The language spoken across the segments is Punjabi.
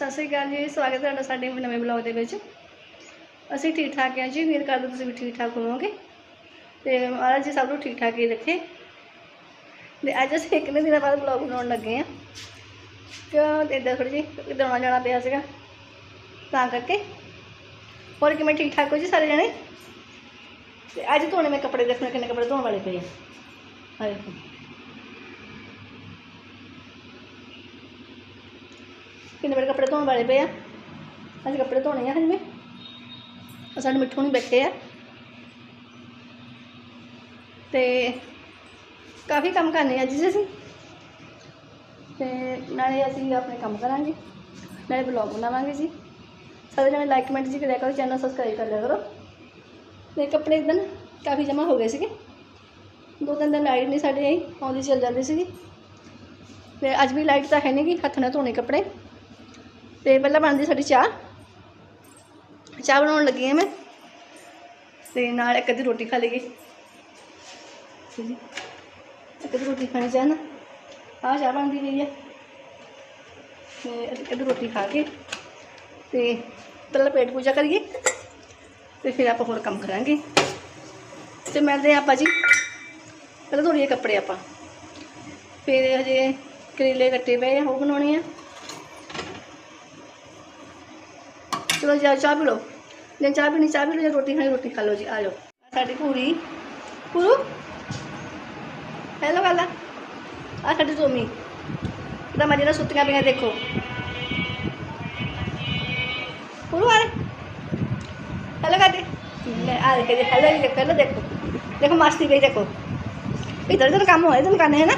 ਸਤਿ ਸ਼੍ਰੀ ਅਕਾਲ ਜੀ, ਸਵਾਗਤ ਹੈ ਤੁਹਾਡਾ ਸਾਡੇ ਨਵੇਂ ਬਲੌਗ ਦੇ ਵਿੱਚ। ਅਸੀਂ ਠੀਕ ਠਾਕ ਹਾਂ ਜੀ, ਉਮੀਦ ਕਰਦੇ ਤੁਸੀਂ ਵੀ ਠੀਕ ਠਾਕ ਹੋਵੋਗੇ। ਤੇ ਮਹਾਰਾਜ ਜੀ ਸਭ ਨੂੰ ਠੀਕ ਠਾਕ ਹੀ ਰੱਖੇ। ਤੇ ਅੱਜ ਅਸੀਂ ਇੱਕ ਨੇ ਦਿਨਾਂ ਬਾਅਦ ਬਲੌਗ ਬਣਾਉਣ ਲੱਗੇ ਹਾਂ। ਕਿਉਂ? ਇੱਦਾਂ ਥੋੜੀ ਜਿਹੀ ਕਿਤੇ ਆਉਣਾ ਜਾਣਾ ਪਿਆ ਸੀਗਾ। ਤਾਂ ਕਰਕੇ। ਹੋਰ ਕਿਵੇਂ ਠੀਕ ਠਾਕ ਹੋ ਜੀ ਸਾਰੇ ਜਣੇ? ਤੇ ਅੱਜ ਧੋਣੇ ਮੈਂ ਕੱਪੜੇ ਦੇਖਣੇ ਕਿੰਨੇ ਕੱਪੜੇ ਧੋਣ ਵਾਲੇ ਪਏ ਆ। ਆਹ ਕਿੰਨੇ ਬੜੇ ਕੱਪੜੇ ਧੋਣ ਵਾਲੇ ਪਏ ਆ? ਅੱਜ ਕੱਪੜੇ ਧੋਣੇ ਆ ਹਜੇ। ਆ ਸਾਡੇ ਮਿੱਠੂ ਨਹੀਂ ਬੈਠੇ ਆ। ਤੇ ਕਾਫੀ ਕੰਮ ਕਰਨੇ ਅੱਜ ਜੀ ਅਸੀਂ। ਤੇ ਨਾਲੇ ਅਸੀਂ ਆਪਣੇ ਕੰਮ ਕਰਾਂਗੇ। ਨਾਲੇ ਬਲੌਗ ਬਣਾਵਾਂਗੇ ਜੀ। ਸਾਰੇ ਜਣੇ ਲਾਈਕ ਕਮੈਂਟ ਜੀ ਕਰਿਆ ਕਰੋ ਚੈਨਲ ਸਬਸਕ੍ਰਾਈਬ ਕਰ ਲਿਆ ਕਰੋ। ਤੇ ਕੱਪੜੇ ਇਦਾਂ ਕਾਫੀ ਜਮ੍ਹਾਂ ਹੋ ਗਏ ਸੀਗੇ। ਦੋ ਤਿੰਨ ਦਿਨ ਲਾਈਟ ਨਹੀਂ ਸਾਡੇ ਆਈ, ਆਉਂਦੀ ਚੱਲ ਜਾਂਦੀ ਸੀਗੀ। ਤੇ ਅੱਜ ਵੀ ਲਾਈਟ ਤਾਂ ਹੈ ਨਹੀਂ ਹੱਥ ਨਾਲ ਧੋਣੇ ਕੱਪੜੇ। ਤੇ ਪਹਿਲਾਂ ਬਣਦੀ ਸਾਡੀ ਚਾਹ। ਚਾਹ ਬਣਾਉਣ ਲੱਗੀ ਹਾਂ ਮੈਂ। ਤੇ ਨਾਲ ਇੱਕ ਅੱਧੀ ਰੋਟੀ ਖਾ ਲਈਏ। ਠੀਕ ਜੀ ਇੱਕ ਅੱਧੀ ਰੋਟੀ ਖਾਣੀ ਚਾਹ ਨਾ। ਆਹ ਚਾਹ ਬਣਦੀ ਪਈ ਹੈ ਤੇ ਇੱਕ ਅੱਧੀ ਰੋਟੀ ਖਾ ਕੇ ਤੇ ਪਹਿਲਾਂ ਪੇਟ ਪੂਜਾ ਕਰੀਏ। ਤੇ ਫਿਰ ਆਪਾਂ ਹੋਰ ਕੰਮ ਕਰਾਂਗੇ। ਤੇ ਮਿਲਦੇ ਹਾਂ ਆਪਾਂ ਜੀ। ਪਹਿਲਾਂ ਧੋੜੀਏ ਕੱਪੜੇ ਆਪਾਂ। ਫਿਰ ਹਜੇ ਕਰੇਲੇ ਕੱਟੇ ਪਏ ਆ, ਉਹ ਬਣਾਉਣੇ ਆ। ਚਲੋ ਜਾ ਚਾਹ ਪੀ ਲਓ। ਜੇ ਚਾਹ ਪੀਣੀ, ਚਾਹ ਪੀ ਲਓ, ਜਾਂ ਰੋਟੀ ਖਾਣੀ, ਰੋਟੀ ਖਾ ਲਓ ਜੀ, ਆ ਜਾਓ। ਸਾਡੀ ਪੂਰੀ ਪੂਰੂ ਹੈਲੋ ਗੱਲਾਂ ਆ। ਸਾਡੀ ਸੋਮੀ ਇਹਦਾ ਮਜੇ ਨਾਲ ਸੁੱਤੀਆਂ ਪਈਆਂ, ਦੇਖੋ। ਪੂਰੂ ਆ ਹੈਲੋ ਕਰਦੇ ਆ ਦੇਖ ਹੈਲੋ ਜੀ ਦੇਖੋ hello ਦੇਖੋ। ਦੇਖੋ ਮਾਸਤੀ ਪਈ ਦੇਖੋ। ਇਧਰ ਇਧਰ ਕੰਮ ਹੋਏ ਤੁਮ ਕਰਨੇ ਹੈ ਨਾ?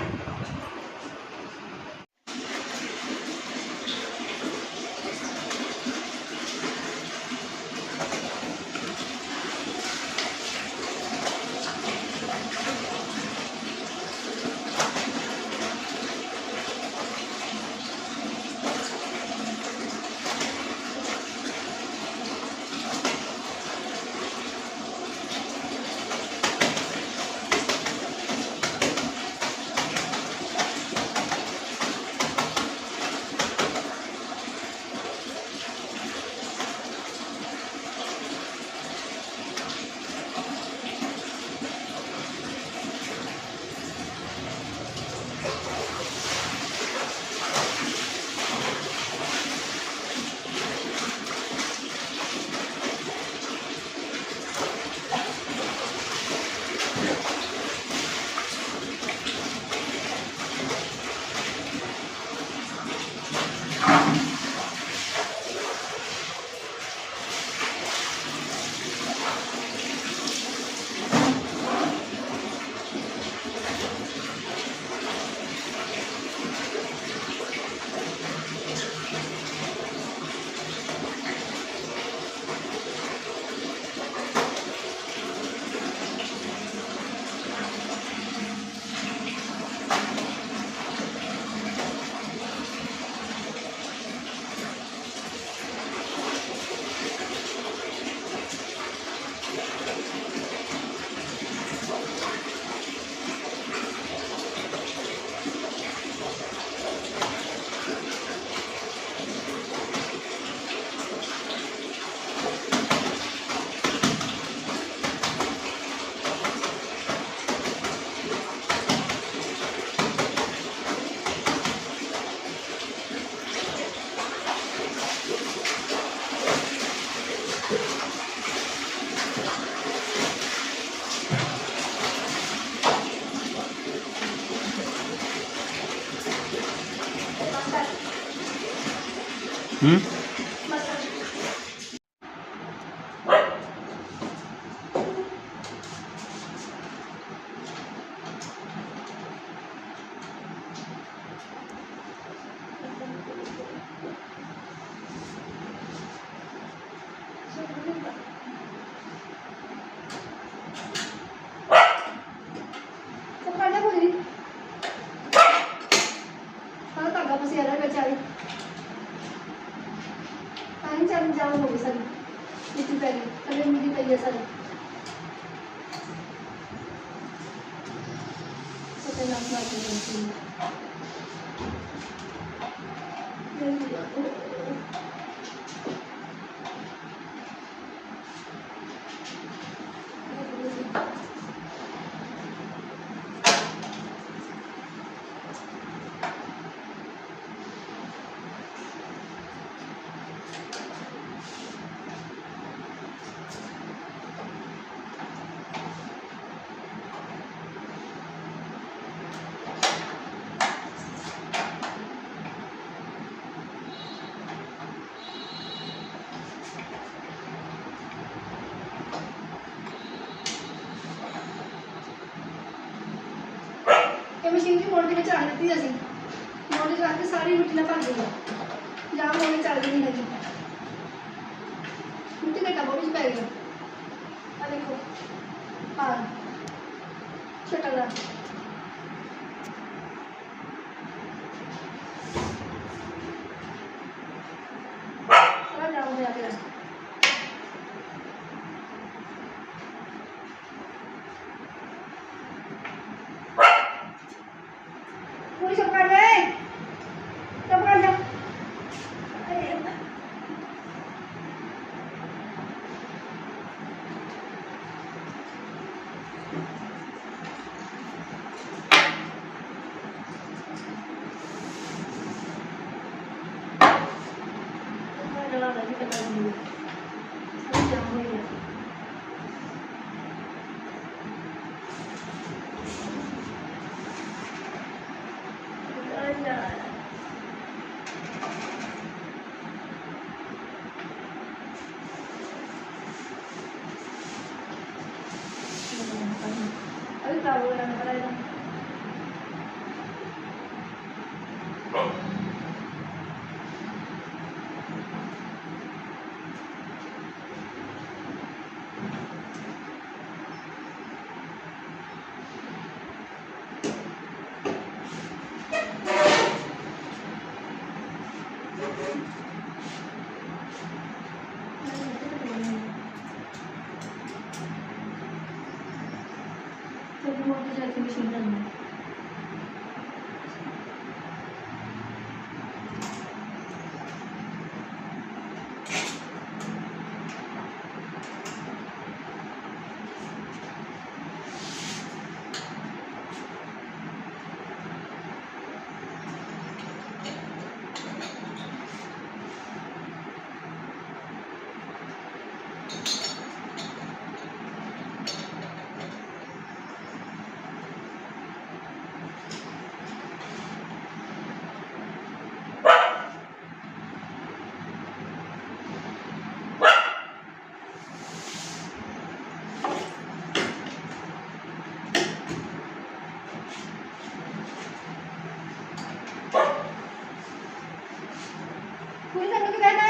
ਮੋੜ ਦੇ ਵਿੱਚ ਆ ਦਿੱਤੀ ਅਸੀਂ। ਮੋਢੇ ਦੇ ਰੱਖ ਕੇ ਸਾਰੀ ਰੋਟੀ ਨਾਲ ਭਰ ਦਿੱਤੀ Muita novidade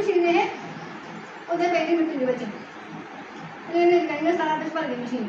ਮਸ਼ੀਨ ਇਹ ਉਹਦੇ ਪਹਿਲੀ ਮਿੱਟੀ ਦੇ ਵਿੱਚ। ਇਹਨੇ ਕਹਿੰਦਾ ਸਾਰਾ ਕੁਝ ਭਰ ਗਈ ਮਸ਼ੀਨ।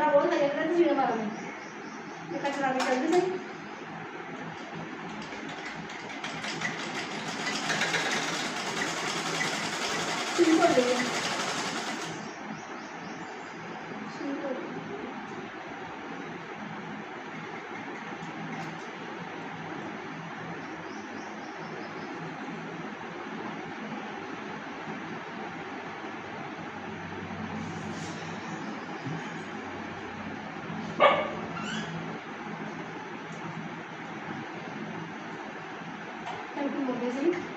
ਤਾਂ ਮੈਂ ਤੈਨੂੰ ਛੱਡਣਾ ਬਹੁਤ ਹੈ ਜਿਹੜਾ ਤੁਸੀਂ ਮਾਰੋ ਮੈਂ ਤਾਂ uma vez ele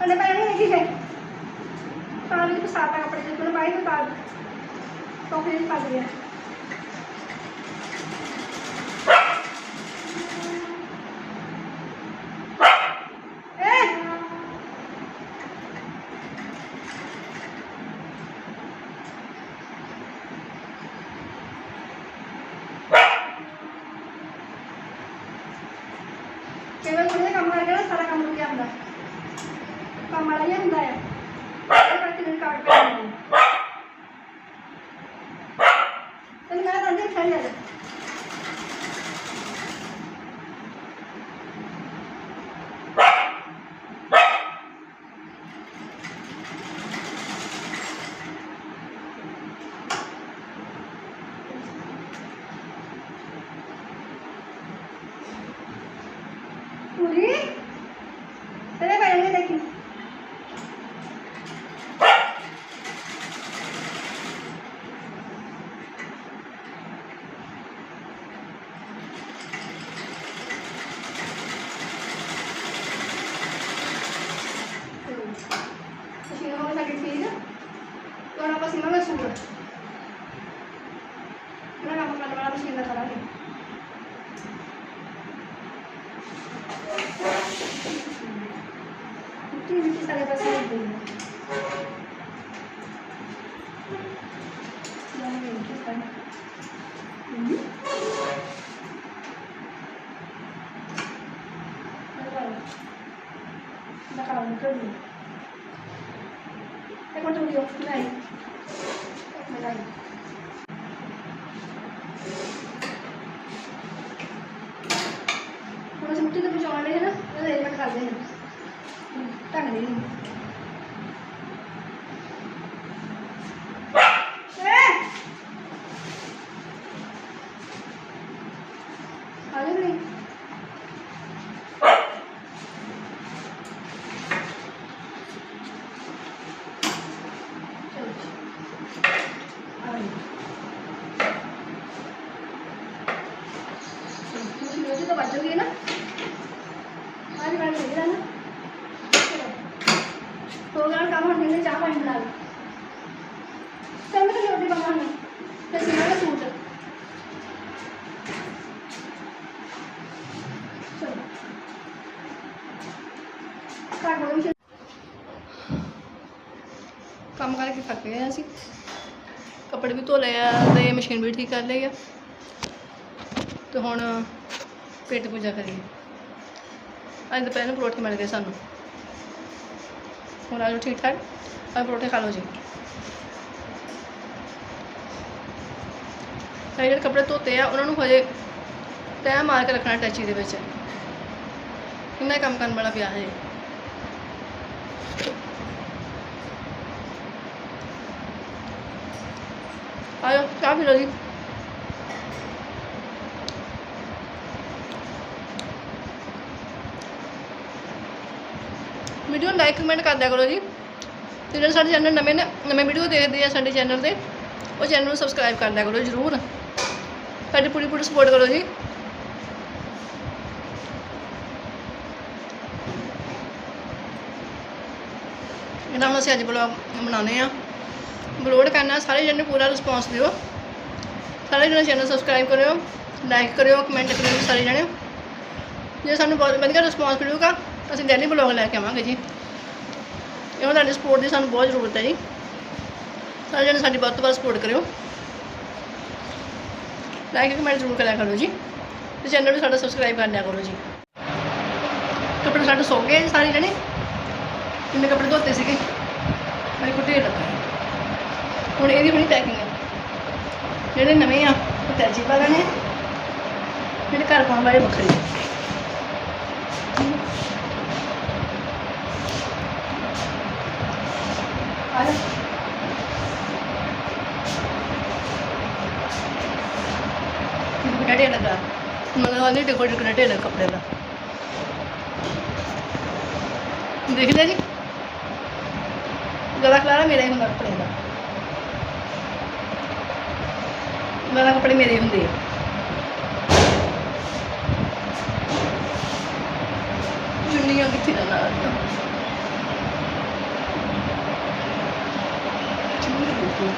Ano ba yun? Sige. Pangalit ko sa atang kapatid ko na bahay ko pag. Okay, pag yan. ਮਿੱਟੀ ਮਿੱਟੀ ਸਾਰੇ ਪਾਸੇ ਲੱਗ ਗਈ ਹੈ ਜਾਨੇ ਕੀ ਕਰਨਾ ਹੂੰ ਦਿਖਾਓ ਨਿਕਲ ਗਈ ਇੱਕ ਮਿੰਟ ਰੁਕਿਓ ਨਹੀਂ Amen. ਕਰਕੇ ਥੱਕ ਅਸੀਂ ਕੱਪੜੇ ਵੀ ਧੋ ਲਏ ਆ ਤੇ ਮਸ਼ੀਨ ਵੀ ਠੀਕ ਕਰ ਲਈ ਆ। ਤੇ ਹੁਣ ਪੇਟ ਪੂਜਾ ਕਰੀਏ। ਅੱਜ ਦੁਪਹਿਰ ਨੂੰ ਪਰੌਂਠੇ ਮਿਲ ਗਏ ਸਾਨੂੰ। ਹੁਣ ਆਜੋ ਠੀਕ ਠਾਕ? ਅੱਜ ਪਰੌਂਠੇ ਖਾ ਲਓ ਜੀ। ਇਹ ਜਿਹੜੇ ਕੱਪੜੇ ਧੋਤੇ ਆ, ਉਹਨਾਂ ਨੂੰ ਹਜੇ ਤੈਅ ਮਾਰ ਕੇ ਰੱਖਣਾ ਟੈਚੀ ਦੇ ਵਿੱਚ। ਇੰਨਾ ਕੰਮ ਕਰਨ ਵਾਲਾ ਪਿਆ ਹੈ ਆਇਓ ਚਾਹ ਪੀ ਲਓ ਜੀ ਵੀਡੀਓ ਲਾਈਕ ਕਮੈਂਟ ਕਰ ਦਿਆ ਕਰੋ ਜੀ। ਤੇ ਜਿਹੜੇ ਸਾਡੇ ਚੈਨਲ ਨਵੇਂ ਨੇ, ਨਵੇਂ ਵੀਡੀਓ ਦੇਖਦੇ ਆ ਸਾਡੇ ਚੈਨਲ ਤੇ ਉਹ ਚੈਨਲ ਨੂੰ ਸਬਸਕ੍ਰਾਈਬ ਕਰ ਲਿਆ ਕਰੋ ਜਰੂਰ। ਸਾਡੀ ਪੂਰੀ ਪੂਰੀ ਸਪੋਰਟ ਕਰੋ ਜੀ। ਇਹਨਾਂ ਨੂੰ ਅਸੀਂ ਅੱਜ ਬਲੌਗ ਬਣਾਉਣੇ ਆ। ਅਪਲੋਡ ਕਰਨਾ, ਸਾਰੇ ਜਣੇ ਪੂਰਾ ਰਿਸਪੌਂਸ ਦਿਓ। ਸਾਰੇ ਜਣੇ ਚੈਨਲ ਸਬਸਕ੍ਰਾਈਬ ਕਰਿਓ ਲਾਈਕ ਕਰਿਓ ਕਮੈਂਟ ਕਰਿਓ ਸਾਰੇ ਜਣੇ। ਜੇ ਸਾਨੂੰ ਬਹੁਤ ਵਧੀਆ ਰਿਸਪੌਂਸ ਮਿਲੂਗਾ, ਅਸੀਂ ਡੇਲੀ ਬਲੌਗ ਲੈ ਕੇ ਆਵਾਂਗੇ ਜੀ। ਇਹੋ ਤੁਹਾਡੀ ਸਪੋਰਟ ਦੀ ਸਾਨੂੰ ਬਹੁਤ ਜ਼ਰੂਰਤ ਹੈ ਜੀ। ਸਾਰੇ ਜਣੇ ਸਾਡੀ ਵੱਧ ਤੋਂ ਵੱਧ ਸਪੋਰਟ ਕਰਿਓ। ਲਾਈਕ ਕਮੈਂਟ ਜ਼ਰੂਰ ਕਰਿਆ ਕਰੋ ਜੀ। ਤੇ ਚੈਨਲ ਨੂੰ ਸਾਡਾ ਸਬਸਕ੍ਰਾਈਬ ਕਰ ਲਿਆ ਕਰੋ ਜੀ। ਕੱਪੜੇ ਸਾਡੇ ਸੁੱਕ ਗਏ ਜੀ ਸਾਰੇ ਜਣੇ। ਕਿੰਨੇ ਕੱਪੜੇ ਧੋਤੇ ਸੀਗੇ? ਮੇਰੇ ਕੋਲ ਢੇਰ ਹੁਣ ਇਹਦੀ ਬਣੀ ਪੈਕਿੰਗ ਹੈ ਜਿਹੜੇ ਨਵੇਂ ਆ, ਉਹ ਤੈਜੀ ਪਾ ਲੈਣੇ ਜਿਹੜੇ ਘਰ ਪਾਉਣ ਵਾਲੇ ਵੱਖਰੇ ਆ ਜਾ। ਢੇਰ ਲੱਗਾ ਮਤਲਬ ਵਾਲੀ ਦੇਖੋ ਕਿੰਨਾ ਢੇਰ ਕੱਪੜੇ ਦਾ। ਦੇਖਦੇ ਜੀ। ਗਲਾ ਖਲਾਰਾ ਮੇਰਾ ਹੀ ਹੁੰਦਾ ਕੱਪੜੇ ਦਾ। ਗਲਾ ਕੱਪੜੇ ਮੇਰੇ ਹੀ ਹੁੰਦੇ ਆ ਚੁੰਨੀਆਂ ਕਿੱਥੇ ਨਾ ਨਾਲ ਚੁੰਨੀ ਬਿਲਕੁਲ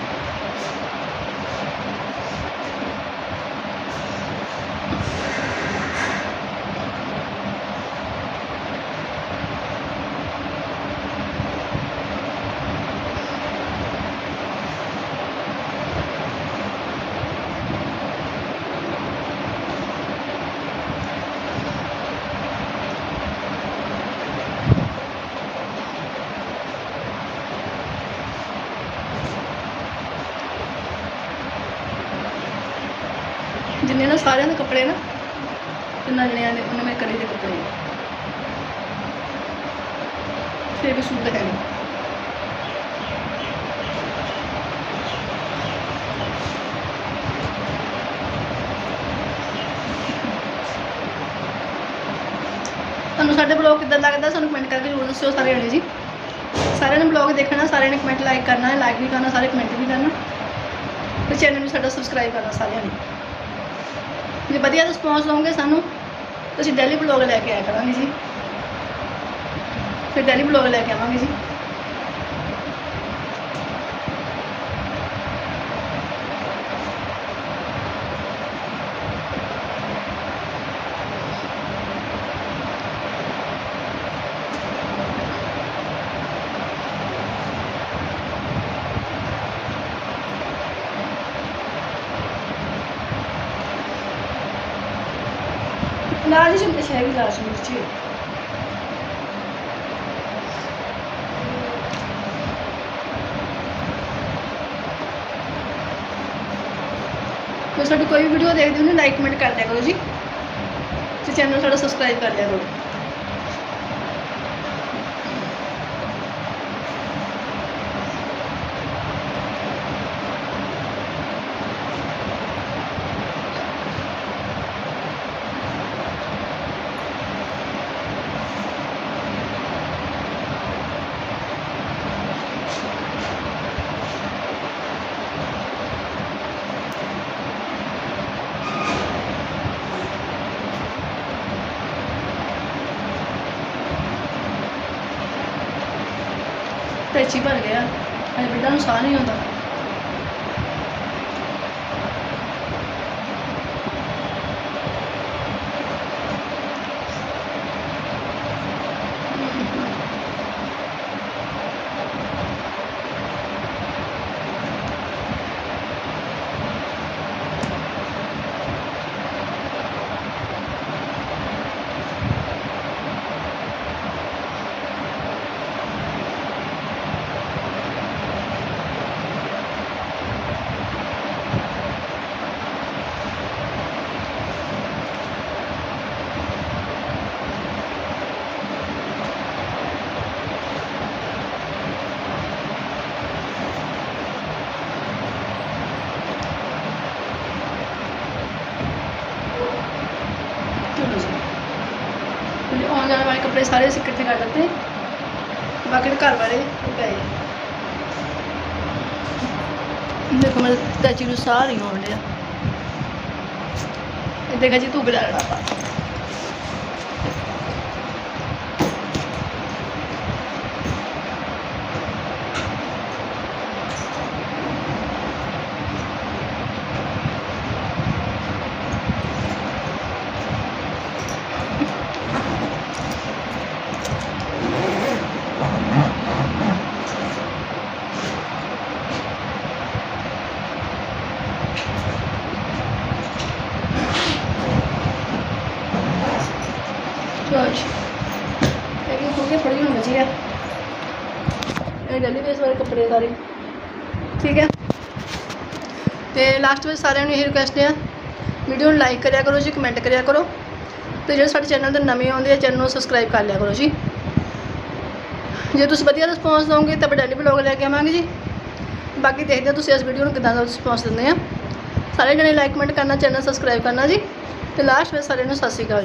ਜਿੰਨੇ ਨਾ ਸਾਰਿਆਂ ਦੇ ਕੱਪੜੇ ਨਾ ਤਿੰਨਾਂ ਜਣਿਆਂ ਦੇ ਉਹਨਾਂ ਮੇਰੇ ਕਰੀ ਦੇ ਕੱਪੜੇ ਆ। ਫਿਰ ਵੀ ਸੂਟ ਹੈ ਨਹੀਂ ਤੁਹਾਨੂੰ ਸਾਡੇ ਬਲੌਗ ਕਿੱਦਾਂ ਲੱਗਦਾ ਸਾਨੂੰ ਕਮੈਂਟ ਕਰਕੇ ਜ਼ਰੂਰ ਦੱਸਿਓ ਸਾਰੇ ਜਣੇ ਜੀ। ਸਾਰਿਆਂ ਨੇ ਬਲੌਗ ਦੇਖਣਾ, ਸਾਰਿਆਂ ਨੇ ਕਮੈਂਟ ਲਾਈਕ ਕਰਨਾ ਹੈ ਲਾਈਕ ਵੀ ਕਰਨਾ, ਸਾਰੇ ਕਮੈਂਟ ਵੀ ਕਰਨਾ। ਤੇ ਚੈਨਲ ਨੂੰ ਸਾਡਾ ਸਬਸਕ੍ਰਾਈਬ ਕਰਨਾ ਸਾਰਿਆਂ ਨੇ। ਜੇ ਵਧੀਆ ਰਿਸਪੌਂਸ ਦਵੋਗੇ ਸਾਨੂੰ ਤਾਂ ਅਸੀਂ ਡੇਲੀ ਬਲੌਗ ਲੈ ਕੇ ਆਇਆ ਕਰਾਂਗੇ ਜੀ। ਫਿਰ ਡੈਲੀ ਬਲੌਗ ਲੈ ਕੇ ਆਵਾਂਗੇ ਜੀ। ਹੈਗੀ ਲਾਲ ਸਾਡੀ ਕੋਈ ਵੀ ਵੀਡੀਓ ਦੇਖਦੇ ਹੋ ਨਾ ਲਾਈਕ ਕਮੈਂਟ ਕਰ ਦਿਆ ਕਰੋ ਜੀ। ਤੇ ਚੈਨਲ ਸਾਡਾ ਸਬਸਕ੍ਰਾਈਬ ਕਰ ਲਿਆ ਕਰੋ। ਟੈਚੀ ਭਰ ਗਿਆ ਅਜੇ ਬਿੱਡਾ ਨੂੰ ਸਾਹ ਨਹੀਂ ਆਉਂਦਾ ਚਲੋ ਜੀ ਤੇ ਆਉਣ ਜਾਣ ਵਾਲੇ ਕੱਪੜੇ ਸਾਰੇ ਅਸੀਂ ਇਕੱਠੇ ਕਰ ਦਿੱਤੇ। ਬਾਕੀ ਘਰ ਵਾਲੇ ਪਏ ਦੇਖੋ, ਮੈਂ ਚਾਚੀ ਨੂੰ ਸਾਹ ਨਹੀਂ ਆਉਣ ਡਿਆ। ਇਹ ਦੇਖਾ ਜੀ ਤੂੰ ਬਣਾ ਲੈਣਾ ਚਲੋ ਜੀ ਇਹ ਹੋ ਗਿਆ ਥੋੜੀ ਹੁਣ ਬਚੀ ਆ ਇਹ ਡੈਲੀ ਬੇਸ ਵਾਲੇ ਕੱਪੜੇ ਸਾਰੇ ਠੀਕ ਹੈ ਤੇ ਲਾਸਟ ਵਿੱਚ ਸਾਰਿਆਂ ਨੂੰ ਇਹ ਰਿਕੁਐਸਟ ਹੈ ਵੀਡੀਓ ਨੂੰ ਲਾਈਕ ਕਰਿਆ ਕਰੋ ਜੀ ਕਮੈਂਟ ਕਰਿਆ ਕਰੋ। ਤੇ ਜਿਹੜੇ ਸਾਡੇ ਚੈਨਲ ਤੇ ਨਵੇਂ ਆਉਂਦੇ ਆ ਚੈਨਲ ਨੂੰ ਸਬਸਕ੍ਰਾਈਬ ਕਰ ਲਿਆ ਕਰੋ ਜੀ। ਜੇ ਤੁਸੀਂ ਵਧੀਆ ਰਿਸਪੌਂਸ ਦਿਓਗੇ ਤਾਂ ਆਪਾਂ ਡੈਲੀ ਲੈ ਕੇ ਆਵਾਂਗੇ ਜੀ। ਬਾਕੀ ਦੇਖਦੇ ਹਾਂ ਤੁਸੀਂ ਇਸ ਵੀਡੀਓ ਨੂੰ ਕਿੱਦਾਂ ਦਾ ਰਿਸਪੌਂਸ ਦਿੰਦੇ ਆ। ਸਾਰੇ ਜਣੇ ਲਾਈਕ ਕਮੈਂਟ ਕਰਨਾ ਚੈਨਲ ਸਬਸਕ੍ਰਾਈਬ ਕਰਨਾ ਜੀ। ਤੇ ਲਾਸਟ ਵਿੱਚ ਸਾਰਿਆਂ ਨੂੰ ਸਤਿ ਸ਼੍ਰੀ ਅਕਾਲ ਜੀ।